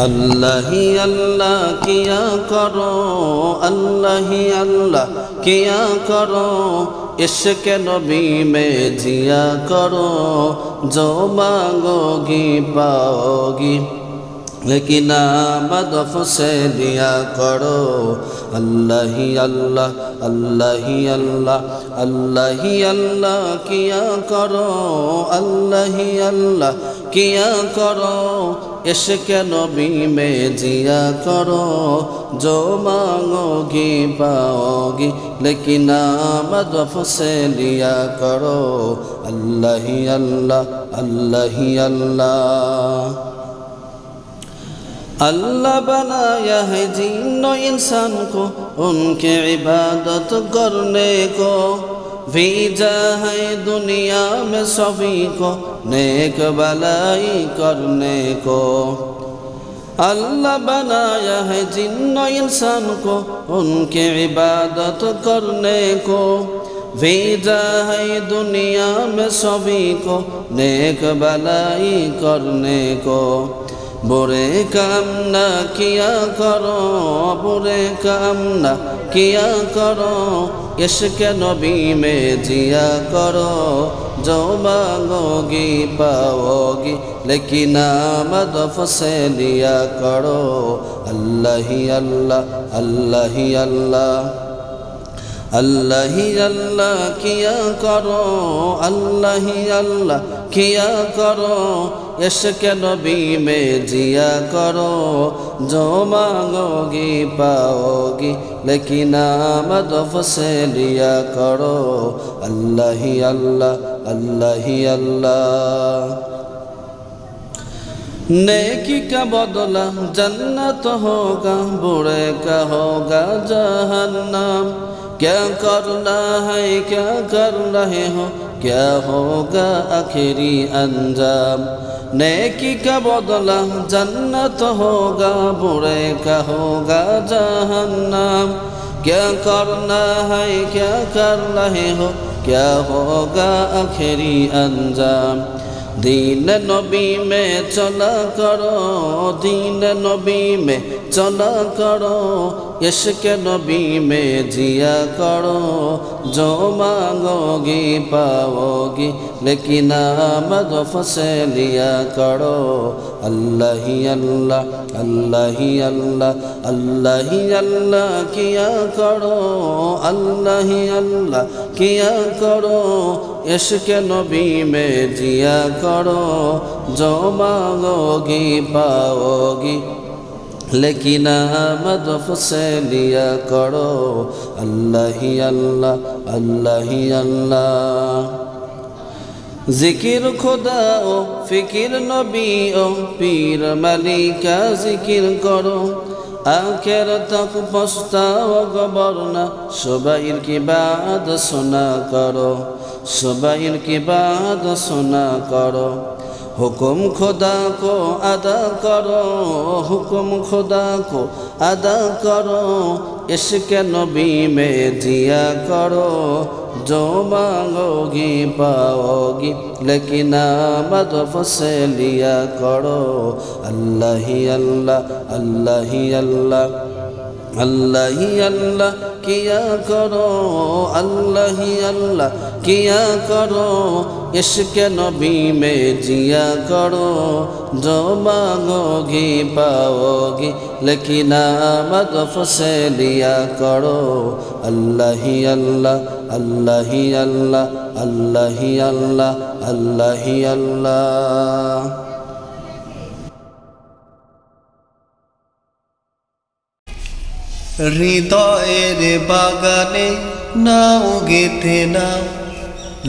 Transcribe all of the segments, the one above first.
اللہ ہی اللہ کیا کرو اللہ ہی اللہ کیا کرو عشق نبی میں جیا کرو جو مانگو گی پاؤ گی لیکن مدف سے دیا کرو اللہ ہی اللہ اللہ ہی اللہ اللہ ہی اللہ کیا کرو اللہ ہی اللہ کیا کرو इश्क नबी में जिया करो जो मांगोगी पाओगी लेकिन मदफ से लिया करो अल्लाह ही अल्लाह अल्लाह ही अल्लाह अल्लाह बनाया है जिन्नो इंसान को उनके इबादत करने को भेजा है दुनिया में सभी को नेक भलाई करने को अल्लाह बनाया है जिन्नो इंसान को उनके इबादत करने को भेजा है दुनिया में सभी को नेक भलाई करने को बुरे काम ना किया करो बुरे काम ना किया करो इश्क नबी में जिया करो जो मांगोगी पाओगी लेकिन मदफ से लिया करो अल्लाह ही अल्लाह अल्लाह ही अल्लाह अल्लाह ही अल्लाह किया करो अल्लाह ही अल्लाह किया करो इश्क नबी में जिया करो जो मांगोगी पाओगी लेकिन मदफ से लिया करो अल्लाह ही अल्लाह अल्लाह ही अल्लाह नेकी का बदला जन्नत होगा बुरे का होगा जहन्नम क्या करना है क्या कर रहे हो क्या होगा आखिरी अंजाम नेकी का बदला जन्नत होगा बुरे का होगा जहन्नम क्या करना है क्या कर रहे हो क्या होगा आखिरी अंजाम দিন নবী মে চলা করো, দিন নবী মে চলা করো, ইশকে নবী মে জিয়া করো জো মাঙ্গোগি পাওগি, লেকিন নাম ফসে লিয়া করো। আল্লাহি আল্লাহ আল্লাহি আল্লাহ আল্লাহি আল্লাহ কিয়া করো, আল্লাহি আল্লাহ কিয়া করো? এসকে নবী মে জিয়া করো। জমাগি পাওগি। লেকিন আহমদ হুসেনিয়া করো। আল্লাহি আল্লাহ আল্লাহি আল্লাহ। জিকির খোদা ও ফিকির নবী ও পীর মালিকা জিকির করো। آخرت کو پستا و گبرنا صبح کی بعد سنا کرو صبح کی بعد سنا کرو হুকুম খোদা কো আদা করো হুকুম খোদা কো আদা করো ইশকে নবী মে দিয়া করো इश्क नबी में जिया करो जो मांगोगी पाओगी लेकिन मदफ से लिया करो अल्लाह ही अल्लाह अल्लाह ही अल्लाह अल्लाह ही अल्लाह किया करो अल्लाह ही अल्लाह किया करो इश्क नबी में जिया करो जो मांगोगी पाओगी लेकिन मदफ से लिया करो अल्लाह ही अल्लाह আল্লাহি আল্লাহ আল্লাহি আল্লাহ আল্লাহি আল্লাহ। হৃদয়ের বাগানে নাও গেথে নাও,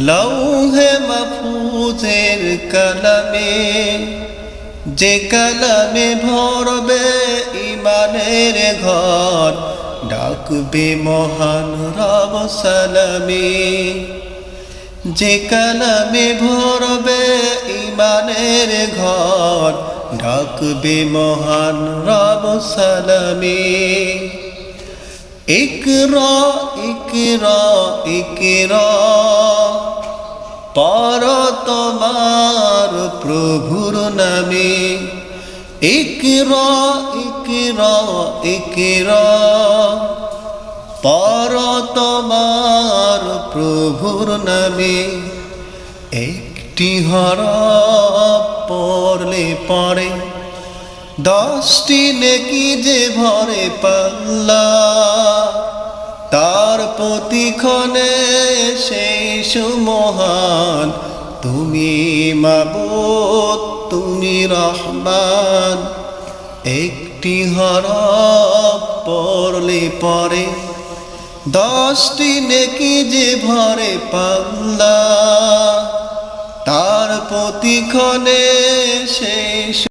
লৌহে মফুজের কলমে। যে কলমে ভরবে ইমানের ঘর ডাকবে মহান রব সালামে। যে কালামে ভরবে ইমানের ঘর, ডাকবে মহান রব সালামে। ইকরা ইকরা ইকরা, পর তোমার প্রভুর নামে। ইকরা পর তোমার প্রভুর নামে একটি হরফ পড়লে পড়ে। দশটি নেকি যে ভরে পাল্লা, তার প্রতিক্ষণে সেই সুমহান তুমি মাবুদ, তুমি রহমান। একটি হরফ পড়লে পরে দশটি নেকি যে ভরে পাল্লা তার প্রতিক্ষণে সেই